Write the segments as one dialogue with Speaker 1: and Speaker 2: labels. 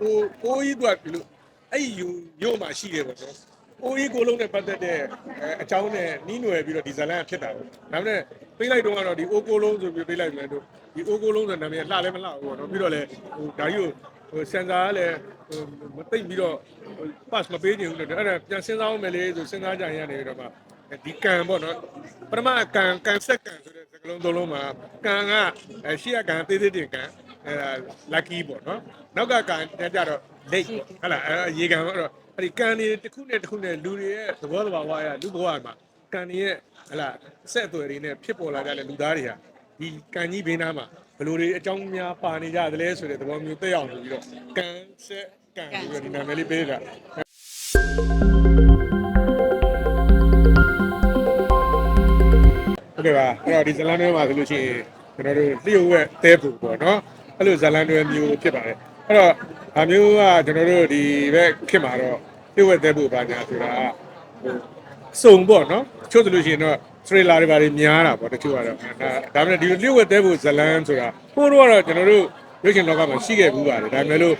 Speaker 1: ကိုကိုကြီးကဒီလိုအဲ့ဒီယူမြို့မှာရှိတယ်ပေါ့နော်ကိုကြီးကိုလုံးနဲ့ပတ်သက်တဲ့အဲအကြောင်းနဲ့နှီးနွယ်ပြီးတော့ဒီဇလန်ကဖြစ်တာပေါ့ဒါပေမဲ့ပေးလိုက်တော့ကတော့ဒီအိုကိုလုံးဆိုပြီးပေးလိုက်မယ်တို့ဒီအိုကိုလုံးဆိုနာမည်လှလည်းမလှဘူးပေါ့နော်ပြီးတော့လေဟိုဒါကြီးကိုဟိုစင်စာကလည်းဟိုမသိမ့်ပြီးတော့ pass မပေးခြင်းဘူးလို့အဲ့ဒါပြန်စဉ်းစားအောင်မယ်လေဆိုစဉ်းစားကြရင်ရတယ်တော့မှဒီကံပေါ့နော်ပထမကံကံဆက်ကံဆိုတဲ့စကလုံးသုံးလုံးမှာကံကအဲရှေ့ကကံသေးသေးတင်ကံ အဲ lucky ပေါ့နော်နောက်ကကံကြတော့ late ပေါ့ဟုတ်လားအဲရေကံတော့အဲ့ဒီကံတွေတစ်ခုနဲ့တစ်ခုနဲ့လူတွေရဲ့သဘောတဘာဝရလူဘဝမှာကံတွေရဲ့ဟလာအဆက်အသွယ်တွေနဲ့ဖြစ်ပေါ်လာကြတဲ့လူသားတွေဟာဒီကံကြီးဘေးနားမှာဘယ်လိုတွေအကြောင်းများပါနေကြသလဲဆိုတဲ့သဘောမျိုးသိအောင်လို့ပြီးတော့ကံဆက်ကံပြီးတော့ဒီနာမည်လေးပေးတာဟုတ်ကဲ့ပါအဲ့တော့ဒီဇလန်တွဲမှာဆိုလို့ရှိရင်ကျွန်တော်တို့လျှို့ဝက်တဲပူပေါ့နော် အဲ့လိုဇလန်တွဲမျိုးဖြစ်ပါတယ်အဲ့တော့အမျိုးကကျွန်တော်တို့ဒီဘက်ခင်မှာတော့လျှို့ဝက်တဲပူပါညာဆိုတာဟိုစုံပေါ့နော်ချို့ဆိုလို့ရှိရင်တော့ထရေလာတွေပါတွေများတာပေါ့တချို့ကတော့ဒါဒါပေမဲ့ဒီလျှို့ဝက်တဲပူဇလန်ဆိုတာဟိုတော့ကတော့ကျွန်တော်တို့ရုပ်ရှင်လောကမှာရှိခဲ့ဘူးပါတယ်ဒါပေမဲ့လို့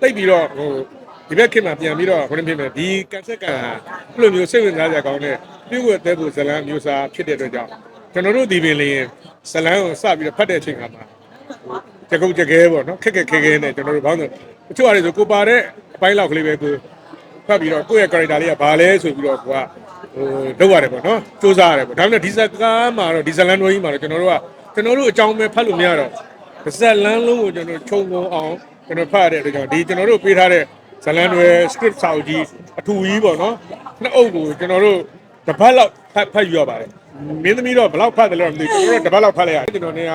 Speaker 1: တိတ်ပြီးတော့ဟိုဒီဘက်ခင်မှာပြန်ပြီးတော့ဘယ်လိုဖြစ်မလဲဒီကန်ဆက်ကန်ဟာဘယ်လိုမျိုးစိတ်ဝင်စားစရာကောင်းတဲ့လျှို့ဝက်တဲပူဇလန်မျိုးစားဖြစ်တဲ့အတွက်ကြောင့်ကျွန်တော်တို့ဒီပင်လင်းဇလန်းကိုစပြီးတော့ဖတ်တဲ့အချိန်ခါမှာ ကြကုတ်ကြခဲပေါ့နော်ခက်ခက်ခဲခဲနဲ့ကျွန်တော်တို့ဘာလို့တချို့အရေးဆိုကိုပါတဲ့အပိုင်းလောက်ကလေးပဲကိုဖတ်ပြီးတော့ကိုယ့်ရဲ့ character လေးကဘာလဲဆိုပြီးတော့ကိုကဟိုလုပ်ရတယ်ပေါ့နော်စူးစမ်းရတယ်ပေါ့ဒါပေမဲ့ဒီဇကားမှာတော့ဒီဇလန်တော်ကြီးမှာတော့ကျွန်တော်တို့ကကျွန်တော်တို့အကြောင်းပဲဖတ်လို့မရတော့ဇလန်လုံးကိုကျွန်တော်ခြုံငုံအောင်ကျွန်တော်ဖတ်ရတဲ့အတွက်ကြောင့်ဒီကျွန်တော်တို့ပေးထားတဲ့ဇလန်တွေ script စာအုပ်ကြီးအထူကြီးပေါ့နော်နှစ်အုပ်ကိုကျွန်တော်တို့တစ်ပတ်လောက် ဖတ်ဖတ်ယူရပါတယ်မင်းသမီးတော့ဘယ်လောက်ဖတ်တယ်လို့မသိဘူးကျွန်တော်တို့တစ်ပတ်လောက်ဖတ်လိုက်ရတယ်ကျွန်တော်နဲ့က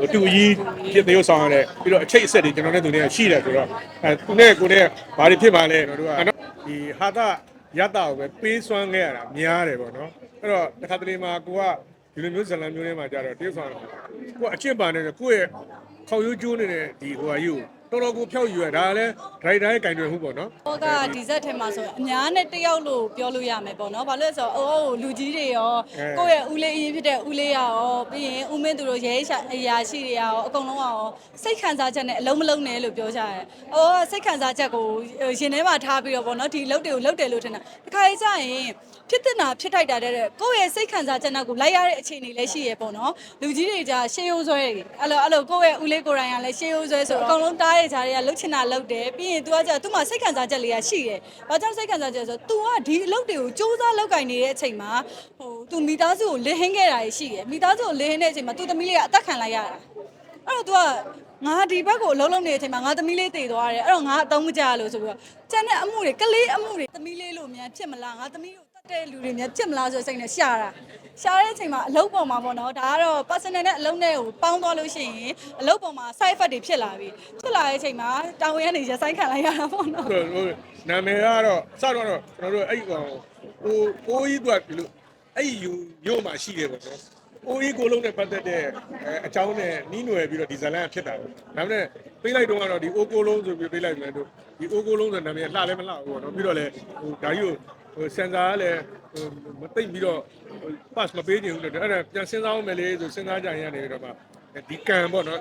Speaker 1: ဟိုတူကြီးဖြစ်သေးဆောင်ရတယ်ပြီးတော့အချိတ်အဆက်တွေကျွန်တော်နဲ့သူနဲ့ရှိတယ်ဆိုတော့အဲသူနဲ့ကိုနဲ့ဘာတွေဖြစ်ပါလဲကျွန်တော်တို့ကနော်ဒီဟာတာရတာကိုပဲပေးစွမ်းခဲ့ရတာများတယ်ပေါ့နော်အဲ့တော့တစ်ခါတလေမှာကိုကဒီလိုမျိုးဇလံမျိုးတွေမှာကြတော့တေးဆောင်တယ်ကိုကအချစ်ပါနေတယ်ကိုယ့်ရဲ့ခေါက်ရိုးကျိုးနေတဲ့ဒီဟိုဟာကြီးကို တော်တော်ကိုဖျောက်ယူရဒါကလည်းဒရိုက်တာရဲ့ကင်တွယ်မှုပေါ့နော်
Speaker 2: ဟိုကဒီဇက်ထဲမှာဆိုရင်အများနဲ့တစ်ယောက်လို့ပြောလို့ရမယ်ပေါ့နော်။ဘာလို့လဲဆိုတော့အိုးလူကြီးတွေရောကိုယ့်ရဲ့ဦးလေးအရင်ဖြစ်တဲ့ဦးလေးရရောပြီးရင်ဦးမင်းသူတို့ရဲရှာအရာရှိတွေရောအကုန်လုံးရောစိတ်ခံစားချက်နဲ့အလုံးမလုံးနဲ့လို့ပြောကြတယ်။အိုးစိတ်ခံစားချက်ကိုရင်ထဲမှာထားပြီးတော့ပေါ့နော်ဒီလုတ်တွေကိုလုတ်တယ်လို့ထင်တာ။ဒီခါကြီးကျရင်ဖြစ်တဲ့နာဖြစ်ထိုက်တာတဲ့ကိုယ့်ရဲ့စိတ်ခံစားချက်နဲ့ကိုလိုက်ရတဲ့အခြေအနေလည်းရှိရပေါ့နော်လူကြီးတွေじゃရှေးရိုးဆွဲတွေအဲ့လိုအဲ့လိုကိုယ့်ရဲ့ဦးလေးကိုယ်တိုင်ကလည်းရှေးရိုးဆွဲဆိုအကုန်လုံးတားရကြတွေကလှုပ်ချင်တာလှုပ်တယ်ပြီးရင် तू ကじゃ तू မှာစိတ်ခံစားချက်လေးကရှိတယ်ဘာကြောင့်စိတ်ခံစားချက်လဲဆိုတော့ तू ကဒီအလုပ်တွေကိုစူးစမ်းလောက်ကင်နေတဲ့အချိန်မှာဟို तू မိသားစုကိုလစ်ဟင်းခဲ့တာရှိတယ်မိသားစုကိုလစ်ဟင်းတဲ့အချိန်မှာ तू သမီးလေးကအသက်ခံလိုက်ရတာအဲ့တော့ तू ကငါဒီဘက်ကိုအလုံးလုံးနေတဲ့အချိန်မှာငါသမီးလေးတည်သွားတယ်အဲ့တော့ငါအတုံးမကြလို့ဆိုပြီးတော့ကျန်တဲ့အမှုတွေကလေးအမှုတွေသမီးလေးလို့မြန်ဖြစ်မလားငါသမီးကို တတ်တဲ့လူတွေမြန်ဖြစ်မလားဆိုတဲ့စိတ်နဲ့ရှာတာရှာတဲ့အချိန်မှာအလုပ်ပေါ်မှာပေါ့နော်ဒါကတော့ personal နဲ့အလုပ်နဲ့ကိုပေါင်းသွားလို့ရှိရင်အလုပ်ပေါ်မှာ side effect တွေဖြစ်လာပြီဖြစ်လာတဲ့အချိန်မှာတာဝန်ကနေရဆိုင်ခံလိုက်ရတာပေါ့နော်
Speaker 1: ဟိုဟိုနာမည်ကတော့စတော့တော့ကျွန်တော်တို့အဲ့ကောင်ဟိုကိုကြီးကဒီလိုအဲ့ဒီယူမြို့မှာရှိတယ်ပေါ့နော်ကိုကြီးကိုလုံးနဲ့ပတ်သက်တဲ့အဲအကြောင်းနဲ့နှီးနွယ်ပြီးတော့ဒီဇလန်ကဖြစ်တာပေါ့ဒါပေမဲ့ပေးလိုက်တော့ကတော့ဒီအိုကိုလုံးဆိုပြီးပေးလိုက်မယ်တို့ဒီအိုကိုလုံးဆိုနာမည်လှလည်းမလှဘူးပေါ့နော်ပြီးတော့လေဟိုဒါကြီးကို ဟိုစင်စာကလည်းဟိုမသိမ့်ပြီးတော့ pass မပေးခြင်းဘူးလို့အဲ့ဒါပြန်စဉ်းစားအောင်မယ်လေဆိုစဉ်းစားကြရင်ရတယ်တော့မှဒီကံပေါ့နော်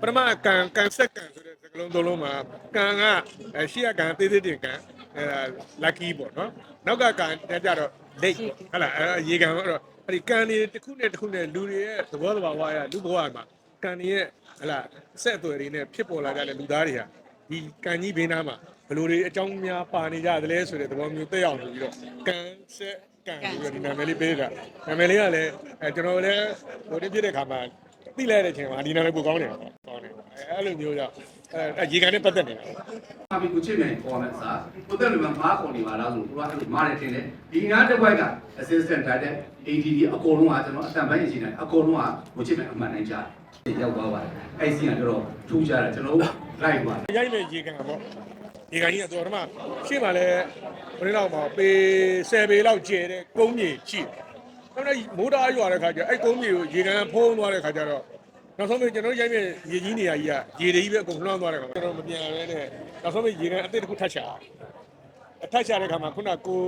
Speaker 1: ပထမကံကံဆက်ကံဆိုတဲ့စကလုံးသုံးလုံးမှာကံကအဲရှေ့ကကံသေးသေးတင်ကံအဲ lucky ပေါ့နော်နောက်ကကံကြတော့ late ပေါ့ဟုတ်လားအဲရေကံတော့အဲ့ဒီကံတွေတစ်ခုနဲ့တစ်ခုနဲ့လူတွေရဲ့သဘောတဘာဝရလူဘဝမှာကံတွေရဲ့ဟလာအဆက်အသွယ်တွေနဲ့ဖြစ်ပေါ်လာကြတဲ့လူသားတွေဟာဒီကံကြီးဘေးနားမှာ ဘယ်လိုတွေအကြောင်းများပါနေကြသလဲဆိုတဲ့သဘောမျိုးသိအောင်လို့ပြီးတော့ကံဆက်ကံပြီးတော့ဒီနာမည်လေးပေးတာနာမည်လေးကလည်းအဲကျွန်တော်လည်းဟိုတည်းပြတဲ့ခါမှာသိလိုက်တဲ့အချိန်မှာဒီနာမည်ပိုကောင်းတယ်ပေါ့ကောင်းတယ်အဲအဲ့လိုမျိုးကြောင့်အဲရေကန်နဲ့ပတ်သက်နေတာပေါ့
Speaker 3: အဘိကိုချစ်မယ်ခေါ်မယ်စားကိုတက်လူမှာမားခေါ်နေပါလားဆိုတော့သူကအဲ့လိုမားတယ်တင်တယ်ဒီနားတစ်ဝိုက်က assistant တိုက်တဲ့ ADD အကုန်လုံးကကျွန်တော်အတန်ပိုင်းရင်ရှိနေအကုန်လုံးကကိုချစ်မယ်အမှန်တိုင်းကြားတယ်ရောက်သွားပါတယ်အဲ့စီကတော်တော်ထူးခြားတယ်ကျွန်တော်တို့လိုက်သွား
Speaker 1: ရိုက်မဲ့ရေကန်ပေါ့ ရေကန်ကြီးကတော့ဒီမှာရှေ့မှာလဲဘယ်လိုလောက်ပါပေ10ပေလောက်ကျဲတဲ့ကုန်းမြေရှိတယ်။အဲ့တော့မိုးတားရွာတဲ့ခါကျအဲ့ကုန်းမြေကိုရေကန်ဖုံးသွားတဲ့ခါကျတော့နောက်ဆုံးမှကျွန်တော်ရိုက်မဲ့ရေကြီးနေရာကြီးကရေတွေကြီးပဲအကုန်လွှမ်းသွားတဲ့ခါကျွန်တော်မပြန်ရဲနဲ့နောက်ဆုံးမှရေကန်အစ်စ်တစ်ခုထတ်ချာအထတ်ချတဲ့ခါမှာခုနကို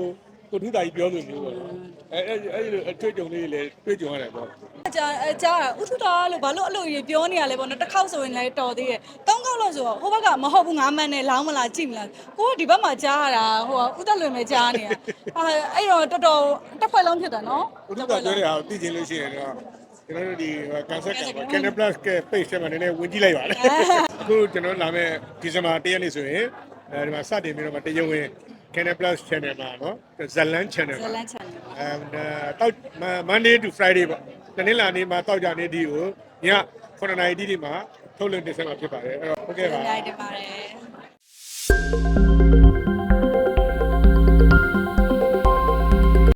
Speaker 1: ကိုထူးတာကြီးပြောလို့မျိုးပေါ့နော်အဲအဲအဲ့ဒီလိုအတွေ့အကြုံလေးတွေလည်းတွေ့ကြုံရတယ်ပေါ့
Speaker 2: ကြာအကြာဥထုတာလို့ဘာလို့အဲ့လိုကြီးပြောနေရလဲပေါ့နော်တစ်ခေါက်ဆိုရင်လည်းတော်သေးတယ်သုံးခေါက်လောက်ဆိုတော့ဟိုဘက်ကမဟုတ်ဘူးငါးမှန်းနဲ့လောင်းမလားကြည့်မလားကိုကဒီဘက်မှာကြားရတာဟိုကဥသက်လွင်ပဲကြားနေတာအဲအဲ့တော့တော်တော်တစ်ဖွဲ့လုံးဖြစ်တာနော်
Speaker 1: ကိုထူးတာပြောတဲ့ဟာကိုသိချင်လို့ရှိရင်တော့ကျွန်တော်တို့ဒီ concept က Canon Plus က page ထဲမှာနည်းနည်းဝင်ကြည့်လိုက်ပါလေအခုကျွန်တော်လာမဲ့ဒီဇင်ဘာ၁ရက်နေ့ဆိုရင်အဲဒီမှာစတင်ပြီးတော့မှတရုံဝင် Canon Plus channel မှာနော်ဇလန် channel
Speaker 2: ဇ
Speaker 1: မှာ
Speaker 2: လန်ချန်တယ်
Speaker 1: အဲတောက် Monday to Friday ပေါ့ တနင်္လာနေ့မှာတောက်ကြနေ့ဒီကိုည9:00နာရီတိတိမှာထုတ်လွှင့်တင်ဆက်မှာဖြစ်ပါတယ်အဲ့တော့ဟုတ်ကဲ့ပါ
Speaker 2: နိုင်တယ်ပါတယ်